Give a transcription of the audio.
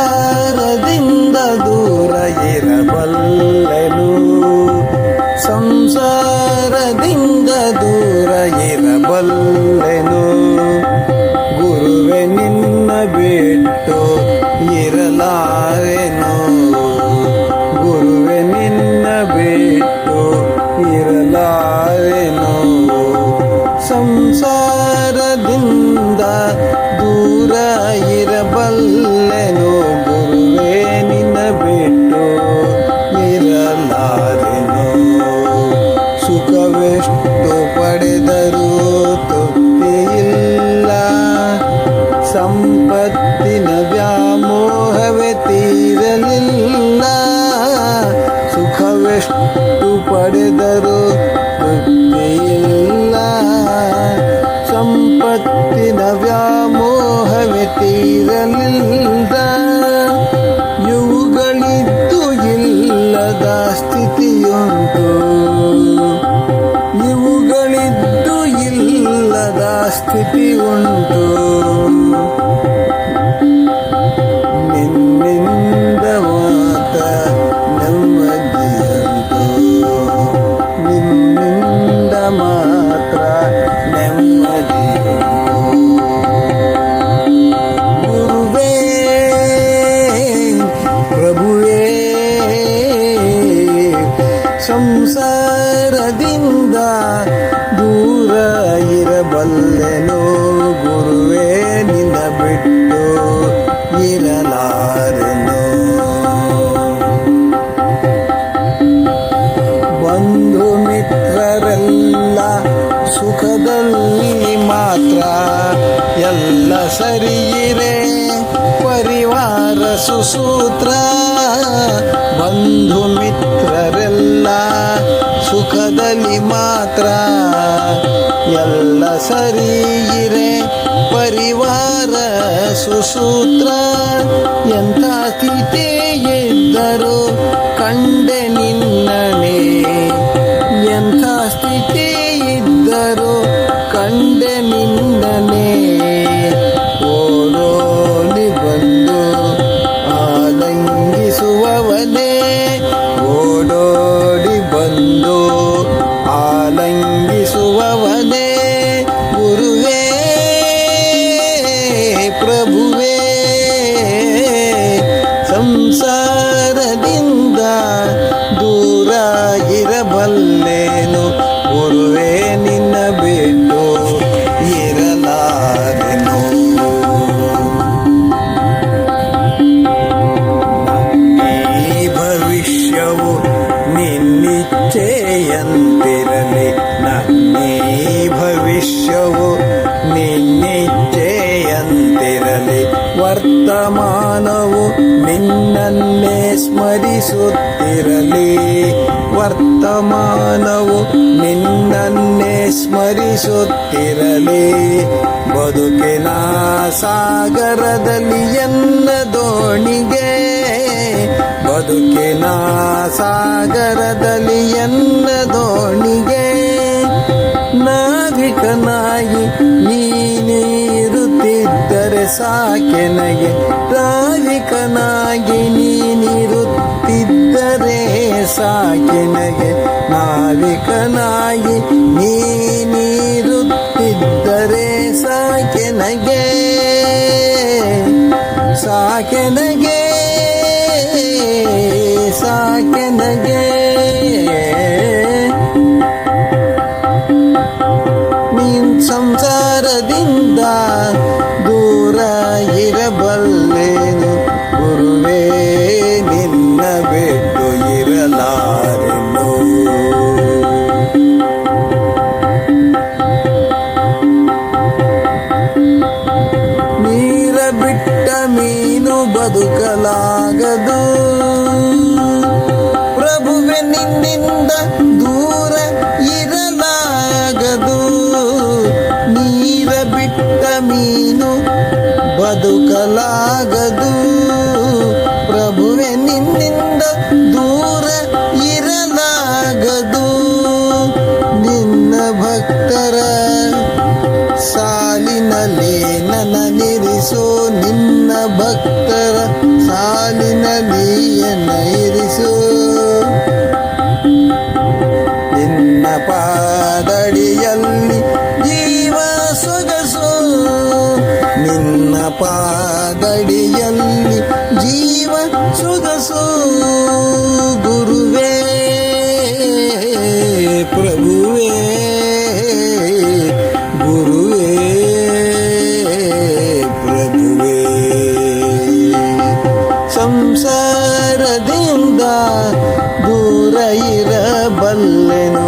ಸಂಸಾರದಿಂದ ದೂರ ಇರಬಲ್ಲೆನು ಸ್ಥಿತಿಯುಂಟು ಇವುಗಳಿದ್ದು ಇಲ್ಲದ ಸ್ಥಿತಿ ಉಂಟು. ಸುಸೂತ್ರ, ಬಂಧು ಮಿತ್ರರೆಲ್ಲ ಸುಖದಲ್ಲಿ ಮಾತ್ರ. ಎಲ್ಲ ಸರಿಯಿರೆ ಪರಿವಾರ ಸುಸೂತ್ರ. ಎಂಥ ಸ್ಥಿತಿ ಇದ್ದರು ಕಂಡೆ ನಿನ್ನನೆ. ಎಂಥ ಸ್ಥಿತಿ ಇದ್ದರು ಭವಿಷ್ಯವು ನಿನ್ನಿಚ್ಛೆಯಂತಿರಲಿ. ವರ್ತಮಾನವು ನಿನ್ನನ್ನೇ ಸ್ಮರಿಸುತ್ತಿರಲಿ. ವರ್ತಮಾನವು ನಿನ್ನನ್ನೇ ಸ್ಮರಿಸುತ್ತಿರಲಿ. ಬದುಕಿನ ಸಾಗರದಲ್ಲಿ ಎನ್ನ ದೋಣಿಗೆ. ಬದುಕಿನ ಸಾಗರದಲ್ಲಿ ಎನ್ನ ಸಾಕೆನಗೆ ನಾವಿಕನಾಗಿ ನೀನಿರುತ್ತಿದ್ದರೆ ಸಾಕೆನಗೆ ನಾವಿಕನಾಗಿ ನೀನಿರುತ್ತಿದ್ದರೆ ಸಾಕೆನಗೆ ಸಾಕೆನಗೆ. ಬದುಕಲಾಗದು ಪ್ರಭುವೆ ನಿನ್ನಿಂದ ದೂರ ಇರಲಾಗದು. ನೀರ ಬಿಟ್ಟ ಮೀನು ಬದುಕಲಾಗದು ಇರಿಸು ಇರಿಸೋ ನಿನ್ನ ಪಾದಡಿಯಲ್ಲಿ ಜೀವ ಸೊಗಸು ನಿನ್ನ ಪಾದಡಿಯಲ್ಲಿ ಬಲ್ಲೆನು